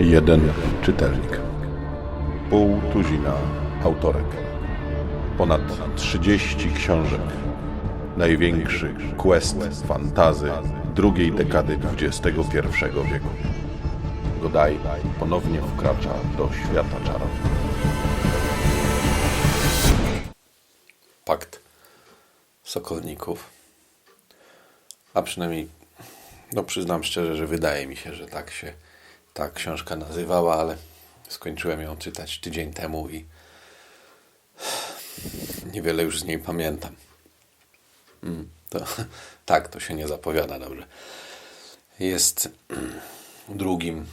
Jeden czytelnik. Pół tuzina autorek. Ponad 30 książek. Największy quest fantazy drugiej dekady XXI wieku. Godaj ponownie wkracza do świata czarów. Pakt Sokolników. A przynajmniej, no przyznam szczerze, że wydaje mi się, że tak się ta książka nazywała, ale skończyłem ją czytać tydzień temu i niewiele już z niej pamiętam. Mm, to, tak, to się nie zapowiada dobrze. Jest drugim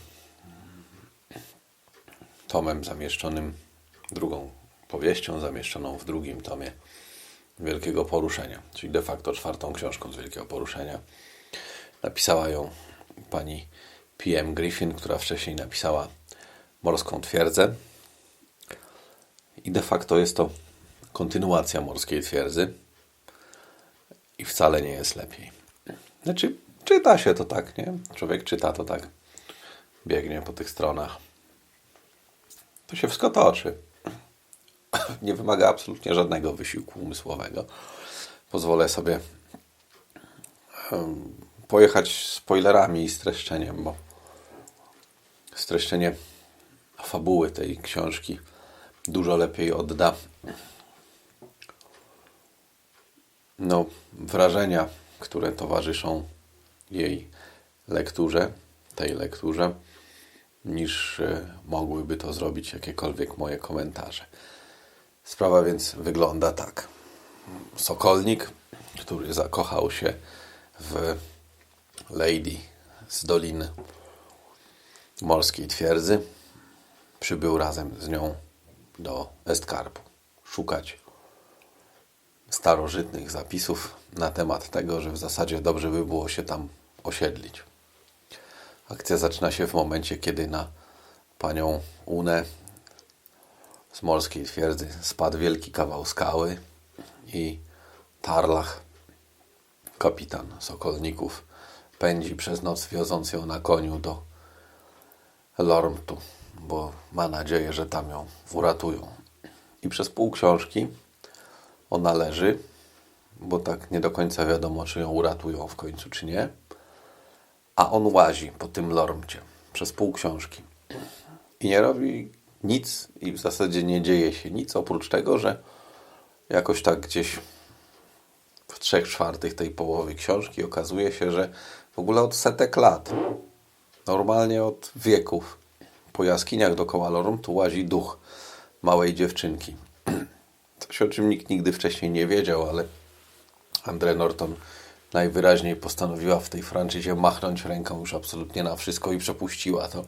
tomem zamieszczonym, drugą powieścią zamieszczoną w drugim tomie Wielkiego Poruszenia, czyli de facto czwartą książką z Wielkiego Poruszenia. Napisała ją pani P.M. Griffin, która wcześniej napisała Morską Twierdzę. I de facto jest to kontynuacja Morskiej Twierdzy. I wcale nie jest lepiej. Znaczy, czyta się to tak, nie? Człowiek czyta to tak. Biegnie po tych stronach. To się wszystko toczy. Nie wymaga absolutnie żadnego wysiłku umysłowego. Pozwolę sobie pojechać spoilerami i streszczeniem, bo streszczenie fabuły tej książki dużo lepiej odda no, wrażenia, które towarzyszą jej lekturze, tej lekturze, niż e, mogłyby to zrobić jakiekolwiek moje komentarze. Sprawa więc wygląda tak. Sokolnik, który zakochał się w Lady z Doliny Morskiej Twierdzy, przybył razem z nią do Estkarpu szukać starożytnych zapisów na temat tego, że w zasadzie dobrze by było się tam osiedlić. Akcja zaczyna się w momencie, kiedy na panią Unę z morskiej twierdzy spadł wielki kawał skały i Tarlach, kapitan Sokolników, pędzi przez noc, wioząc ją na koniu do Lormtu, bo ma nadzieję, że tam ją uratują. I przez pół książki ona leży, bo tak nie do końca wiadomo, czy ją uratują w końcu, czy nie. A on łazi po tym Lormcie przez pół książki. I nie robi nic i w zasadzie nie dzieje się nic, oprócz tego, że jakoś tak gdzieś w trzech czwartych tej połowy książki okazuje się, że w ogóle od setek lat, normalnie od wieków, po jaskiniach dookoła Lormtu łazi duch małej dziewczynki. Coś, o czym nikt nigdy wcześniej nie wiedział, ale Andre Norton najwyraźniej postanowiła w tej franczyzie machnąć ręką już absolutnie na wszystko i przepuściła to.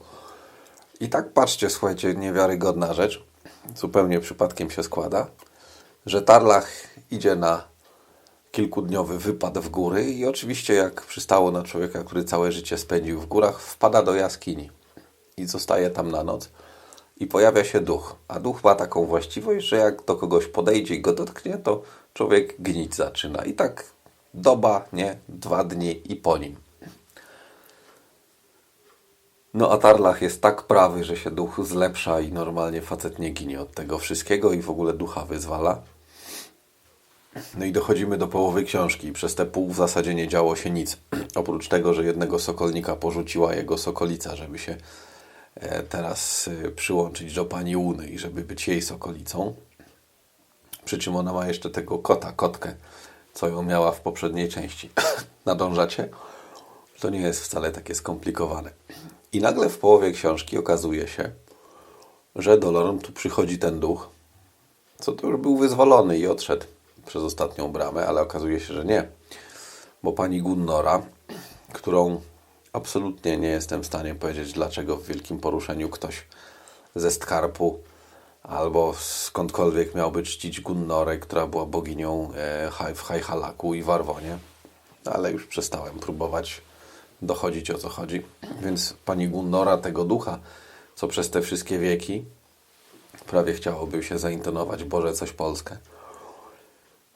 I tak patrzcie, słuchajcie, niewiarygodna rzecz, zupełnie przypadkiem się składa, że Tarlach idzie na kilkudniowy wypad w góry i oczywiście jak przystało na człowieka, który całe życie spędził w górach, wpada do jaskini i zostaje tam na noc i pojawia się duch. A duch ma taką właściwość, że jak do kogoś podejdzie i go dotknie, to człowiek gnić zaczyna. I tak doba, nie, dwa dni i po nim. No a Tarlach jest tak prawy, że się duch zlepsza i normalnie facet nie ginie od tego wszystkiego i w ogóle ducha wyzwala. No i dochodzimy do połowy książki i przez te pół w zasadzie nie działo się nic. Oprócz tego, że jednego sokolnika porzuciła jego sokolica, żeby się e, teraz e, przyłączyć do pani Łuny i żeby być jej sokolicą. Przy czym ona ma jeszcze tego kota, kotkę, co ją miała w poprzedniej części. Nadążacie? To nie jest wcale takie skomplikowane. I nagle w połowie książki okazuje się, że do Lorntu przychodzi ten duch, co to już był wyzwolony i odszedł przez ostatnią bramę, ale okazuje się, że nie. Bo pani Gunnora, którą absolutnie nie jestem w stanie powiedzieć, dlaczego w wielkim poruszeniu ktoś ze Skarpu albo skądkolwiek miałby czcić Gunnorę, która była boginią e, w Hajhalaku i Warwonie, ale już przestałem próbować dochodzić o co chodzi. Więc pani Gunnora, tego ducha, co przez te wszystkie wieki prawie chciałoby się zaintonować Boże coś Polskę.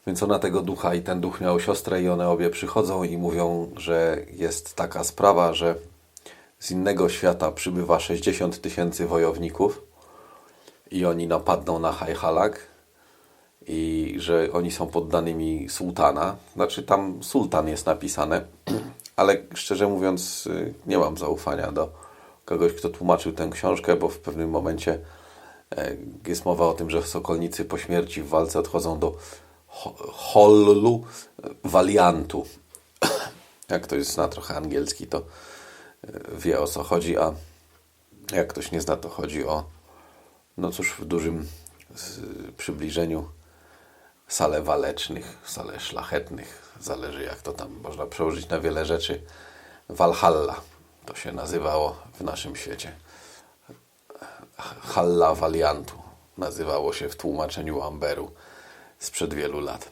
Więc ona tego ducha i ten duch miał siostrę i one obie przychodzą i mówią, że jest taka sprawa, że z innego świata przybywa 60 tysięcy wojowników i oni napadną na Hajhalak i że oni są poddanymi sułtana. Znaczy tam sultan jest napisane, ale szczerze mówiąc y, nie mam zaufania do kogoś, kto tłumaczył tę książkę, bo w pewnym momencie e, jest mowa o tym, że sokolnicy po śmierci w walce odchodzą do hollu waliantu. Jak ktoś zna trochę angielski, to e, wie o co chodzi, a jak ktoś nie zna, to chodzi o no cóż, w dużym przybliżeniu sale walecznych, sale szlachetnych, zależy jak to tam można przełożyć na wiele rzeczy. Walhalla to się nazywało w naszym świecie. Halla Valiantu nazywało się w tłumaczeniu Amberu sprzed wielu lat.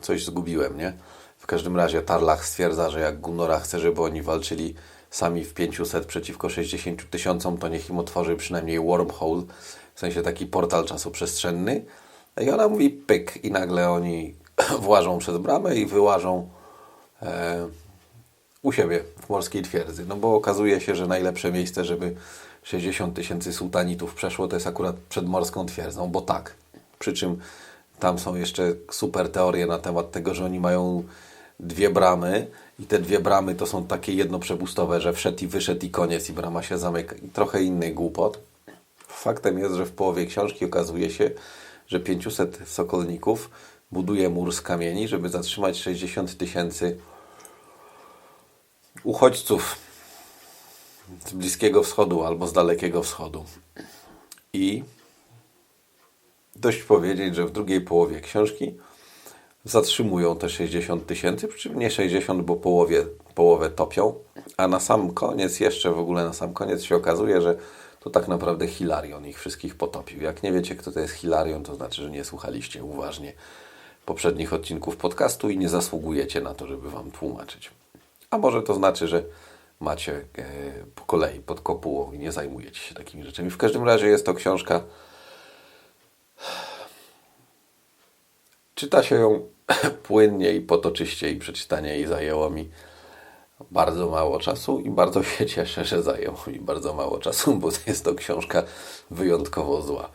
Coś zgubiłem, nie? W każdym razie Tarlach stwierdza, że jak Gunora chce, żeby oni walczyli sami w 500 przeciwko 60 tysiącom, to niech im otworzy przynajmniej wormhole, w sensie taki portal czasoprzestrzenny. I ona mówi pyk i nagle oni włażą przez bramę i wyłażą e, u siebie w morskiej twierdzy. No bo okazuje się, że najlepsze miejsce, żeby 60 tysięcy sułtanitów przeszło, to jest akurat przed morską twierdzą, bo tak. Przy czym tam są jeszcze super teorie na temat tego, że oni mają dwie bramy i te dwie bramy to są takie jednoprzepustowe, że wszedł i wyszedł i koniec i brama się zamyka. I trochę inny głupot. Faktem jest, że w połowie książki okazuje się, że 500 sokolników buduje mur z kamieni, żeby zatrzymać 60 tysięcy uchodźców z Bliskiego Wschodu albo z Dalekiego Wschodu. I dość powiedzieć, że w drugiej połowie książki zatrzymują te 60 tysięcy, przy czym nie 60, bo połowie, połowę topią, a na sam koniec, jeszcze w ogóle na sam koniec się okazuje, że to tak naprawdę Hilarion ich wszystkich potopił. Jak nie wiecie, kto to jest Hilarion, to znaczy, że nie słuchaliście uważnie poprzednich odcinków podcastu i nie zasługujecie na to, żeby Wam tłumaczyć. A może to znaczy, że macie e, po kolei pod kopułą i nie zajmujecie się takimi rzeczami. W każdym razie jest to książka. Czyta się ją płynnie i potoczyście i przeczytanie jej zajęło mi bardzo mało czasu i bardzo się cieszę, że zajęło mi bardzo mało czasu, bo jest to książka wyjątkowo zła.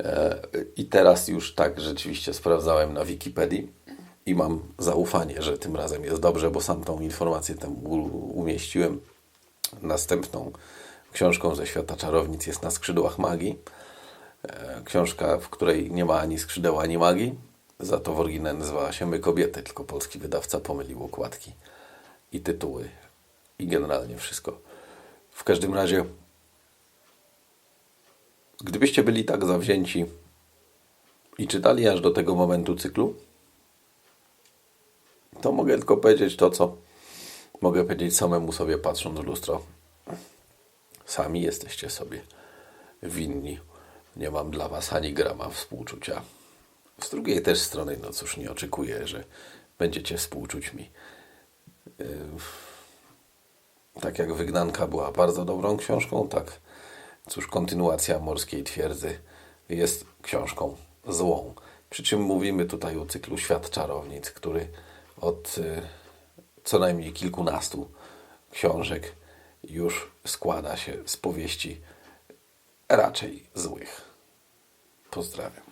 E, I teraz już tak rzeczywiście sprawdzałem na Wikipedii i mam zaufanie, że tym razem jest dobrze, bo sam tą informację tam umieściłem. Następną książką ze świata czarownic jest Na skrzydłach magii. E, Książka, w której nie ma ani skrzydeł, ani magii. Za to w oryginale nazywała się My Kobiety, tylko polski wydawca pomylił okładki i tytuły i generalnie wszystko. W każdym razie, gdybyście byli tak zawzięci i czytali aż do tego momentu cyklu, to mogę tylko powiedzieć to, co mogę powiedzieć samemu sobie patrząc w lustro. Sami jesteście sobie winni. Nie mam dla Was ani grama współczucia. Z drugiej też strony, no cóż, nie oczekuję, że będziecie współczuć mi. Yy, Tak jak Wygnanka była bardzo dobrą książką, tak cóż, kontynuacja Morskiej Twierdzy jest książką złą. Przy czym mówimy tutaj o cyklu Świat Czarownic, który od y, co najmniej kilkunastu książek już składa się z powieści raczej złych. Pozdrawiam.